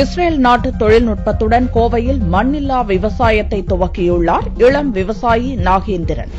Israel நாட்டு தொழில்நுட்பத்துடன் கோவையில் மண்ணில்லா விவசாயத்தை துவக்கியுள்ளார் இளம் விவசாயி நாகேந்திரன்.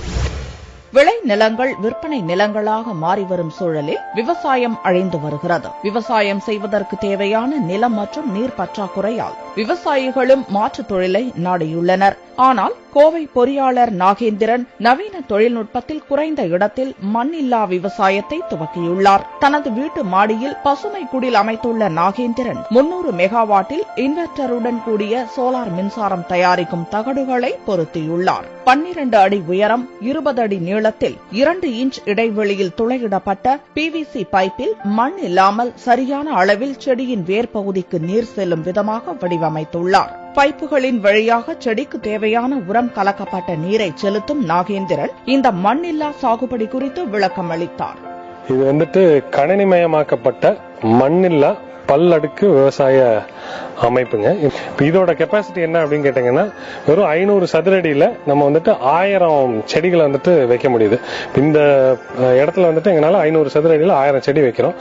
விளை நிலங்கள் விற்பனை நிலங்களாக மாறி வரும் சூழலில் விவசாயம் அழிந்து வருகிறது. விவசாயம் செய்வதற்கு தேவையான நிலம் மற்றும் நீர் பற்றாக்குறையால் விவசாயிகளும் மாற்றுத் தொழிலை நாடியுள்ளனர். ஆனால் கோவை பொறியாளர் நாகேந்திரன் நவீன தொழில்நுட்பத்தில் குறைந்த இடத்தில் மண்ணில்லா விவசாயத்தை துவக்கியுள்ளார். தனது வீட்டு மாடியில் பசுமை குடில் அமைத்துள்ள நாகேந்திரன் முன்னூறு மெகாவாட்டில் இன்வெர்டருடன் கூடிய சோலார் மின்சாரம் தயாரிக்கும் தகடுகளை பொருத்தியுள்ளார். பன்னிரண்டு அடி உயரம் இருபது அடி நீளத்தில் இரண்டு இன்ச் இடைவெளியில் துளையிடப்பட்ட பிவிசி பைப்பில் மண் இல்லாமல் சரியான அளவில் செடியின் வேர் பகுதிக்கு நீர் செல்லும் விதமாக வடிவமைத்துள்ளார். பைப்புகளின் வழியாக செடிக்கு தேவையான உரம் கலக்கப்பட்ட நீரை செலுத்தும் நாகேந்திரன் இந்த மண்ணில்லா சாகுபடி குறித்து விளக்கம் அளித்தார் இது வந்துட்டு கணினிமயமாக்கப்பட்ட மண்ணில்லா பல்லடுக்கு விவசாய அமைப்புங்க. இப்போ இதோட கெப்பாசிட்டி என்ன அப்படின்னு கேட்டீங்கன்னா வெறும் ஐநூறு சதுரடியில நம்ம வந்துட்டு ஆயிரம் செடிகளை வந்துட்டு வைக்க முடியுது. இந்த இடத்துல வந்துட்டு எங்களால ஐநூறு சதுரடியில ஆயிரம் செடி வைக்கிறோம்.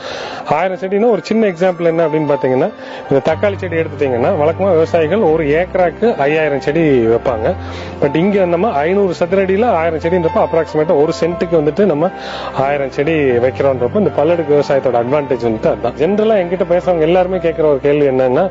ஆயிரம் செடினா ஒரு சின்ன எக்ஸாம்பிள் என்ன அப்படின்னு பாத்தீங்கன்னா இந்த தக்காளி செடி எடுத்துட்டீங்கன்னா வழக்கமா விவசாயிகள் ஒரு ஏக்கராக்கு ஐயாயிரம் செடி வைப்பாங்க. பட் இங்க நம்ம ஐநூறு சதுரடியில ஆயிரம் செடின்றப்ப அப்ராக்சிமேட்டா ஒரு சென்ட்டுக்கு வந்துட்டு நம்ம ஆயிரம் செடி வைக்கிறோன்றப்ப இந்த பல்லடுக்கு விவசாயத்தோட அட்வான்டேஜ் வந்துட்டு அதுதான். ஜென்ரலா பேச பேசுறவங்க எல்லாருமே கேட்கிற ஒரு கேள்வி என்னன்னா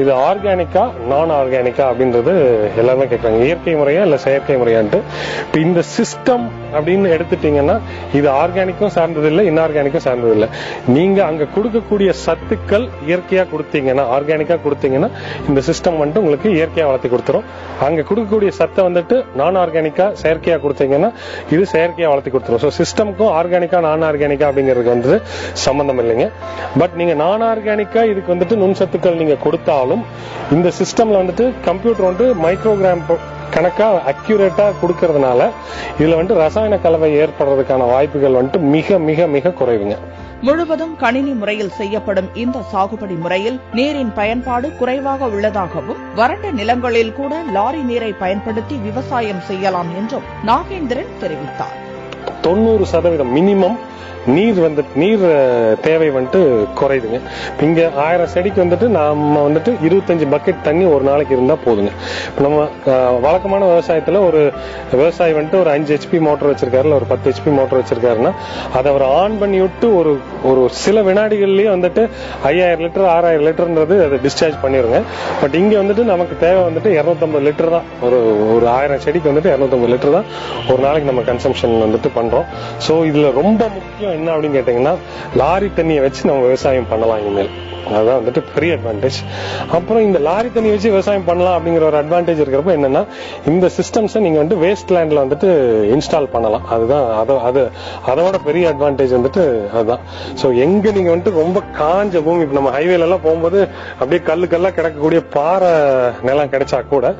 இது ஆர்கானிக்கா நான் ஆர்கானிக்கா அப்படின்றது எல்லாருமே கேட்கறாங்க இயற்கை முறையா இல்ல செயற்கை முறையான்ட்டு? இப்ப இந்த சிஸ்டம் அப்படின்னு எடுத்துட்டீங்கன்னா இது ஆர்கானிக்கும் சார்ந்தது இல்லை இன்ஆர்கானிக்கும் சார்ந்தது இல்லை நீங்க அங்க கொடுக்கக்கூடிய சத்துக்கள் இயற்கையா கொடுத்தீங்கன்னா ஆர்கானிக்கா கொடுத்தீங்கன்னா இந்த சிஸ்டம் வந்துட்டு உங்களுக்கு இயற்கையா வளர்த்தி கொடுத்துரும். அங்க கொடுக்கக்கூடிய சத்தை வந்துட்டு நான் ஆர்கானிக்கா செயற்கையா கொடுத்தீங்கன்னா இது செயற்கையா வளர்த்தி கொடுத்துரும். ஸோ சிஸ்டம்க்கும் ஆர்கானிக்கா நான் ஆர்கானிக்கா அப்படிங்கிறதுக்கு வந்து சம்பந்தம் இல்லைங்க. பட் நீங்க நான் ஆர்கானிக் பேசிக்கா இதுக்கு வந்துட்டு நுண்சத்துக்கள் நீங்க கொடுத்தாலும் இந்த சிஸ்டம்ல வந்துட்டு கம்ப்யூட்டர் வந்து மைக்ரோகிராம் கணக்கா அக்யூரேட்டா கொடுக்கறதுனால இதுல வந்துட்டு ரசாயன கலவை ஏற்படுறதுக்கான வாய்ப்புகள் வந்துட்டு மிக மிக மிக குறைவுங்க. முழுவதும் கணினி முறையில் செய்யப்படும் இந்த சாகுபடி முறையில் நீரின் பயன்பாடு குறைவாக உள்ளதாகவும் வறண்ட நிலங்களில் கூட லாரி நீரை பயன்படுத்தி விவசாயம் செய்யலாம் என்றும் நாகேந்திரன் தெரிவித்தார். தொண்ணூறு சதவீதம் மினிமம் நீர் வந்து நீர் தேவை வந்துட்டு குறையுதுங்க. இங்க ஆயிரம் செடிக்கு வந்துட்டு நாம வந்துட்டு இருபத்தஞ்சு பக்கெட் தண்ணி ஒரு நாளைக்கு இருந்தா போதுங்க. இப்ப நம்ம வழக்கமான விவசாயத்துல ஒரு விவசாயி வந்துட்டு ஒரு அஞ்சு ஹெச்பி மோட்டர் வச்சிருக்காரு இல்ல ஒரு பத்து ஹெச்பி மோட்டர் வச்சிருக்காருன்னா அதை அவர் ஆன் பண்ணி விட்டு ஒரு ஒரு சில வினாடிகள்லயே வந்துட்டு ஐயாயிரம் லிட்டர் ஆறாயிரம் லிட்டர்ன்றது அதை டிஸ்சார்ஜ் பண்ணிருங்க. பட் இங்க வந்துட்டு நமக்கு தேவை வந்துட்டு 250 லிட்டர் தான். ஒரு ஒரு ஆயிரம் செடிக்கு வந்துட்டு 250 லிட்டர் தான் ஒரு நாளைக்கு நம்ம கன்சம்ஷன் வந்துட்டு பண்றோம். சோ இதுல ரொம்ப முக்கியம் என்ன அப்படின்னு கேட்டீங்கன்னா லாரி தண்ணியை வச்சு நம்ம விவசாயம் பண்ணலாம் இனிமேல். அதுதான் வந்துட்டு பெரிய அட்வான்டேஜ் அப்புறம் இந்த லாரி தண்ணி வச்சு விவசாயம் பண்ணலாம் அப்படிங்கிற ஒரு அட்வான்டேஜ் இருக்கிறப்ப என்னன்னா இந்த சிஸ்டம்ஸை நீங்க வந்து வேஸ்ட் லேண்ட்ல வந்துட்டு இன்ஸ்டால் பண்ணலாம். அதுதான் அது அது அதோட பெரிய அட்வான்டேஜ் வந்துட்டு அதுதான். ஸோ எங்க நீங்க வந்துட்டு ரொம்ப காஞ்ச பூமி இப்ப நம்ம ஹைவேல எல்லாம் போகும்போது அப்படியே கல்லு கல்லா கிடக்கக்கூடிய பாறை நிலம் கிடைச்சா கூட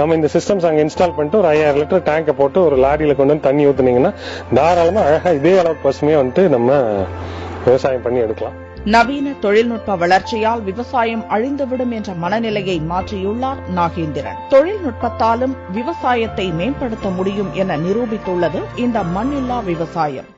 நம்ம இந்த சிஸ்டம்ஸ் அங்க இன்ஸ்டால் பண்ணிட்டு ஒரு ஐயாயிரம் லிட்டர் டேங்கை போட்டு ஒரு லாரியில கொண்டு வந்து தண்ணி ஊத்துனீங்கன்னா தாராளமா அழகா இதே அளவு பசுமையா வந்துட்டு நம்ம விவசாயம் பண்ணி எடுக்கலாம். நவீன தொழில்நுட்ப வளர்ச்சியால் விவசாயம் அழிந்துவிடும் என்ற மனநிலையை மாற்றியுள்ளார் நாகேந்திரன். தொழில்நுட்பத்தாலும் விவசாயத்தை மேம்படுத்த முடியும் என நிரூபித்துள்ளது இந்த மண்ணில்லா விவசாயம்.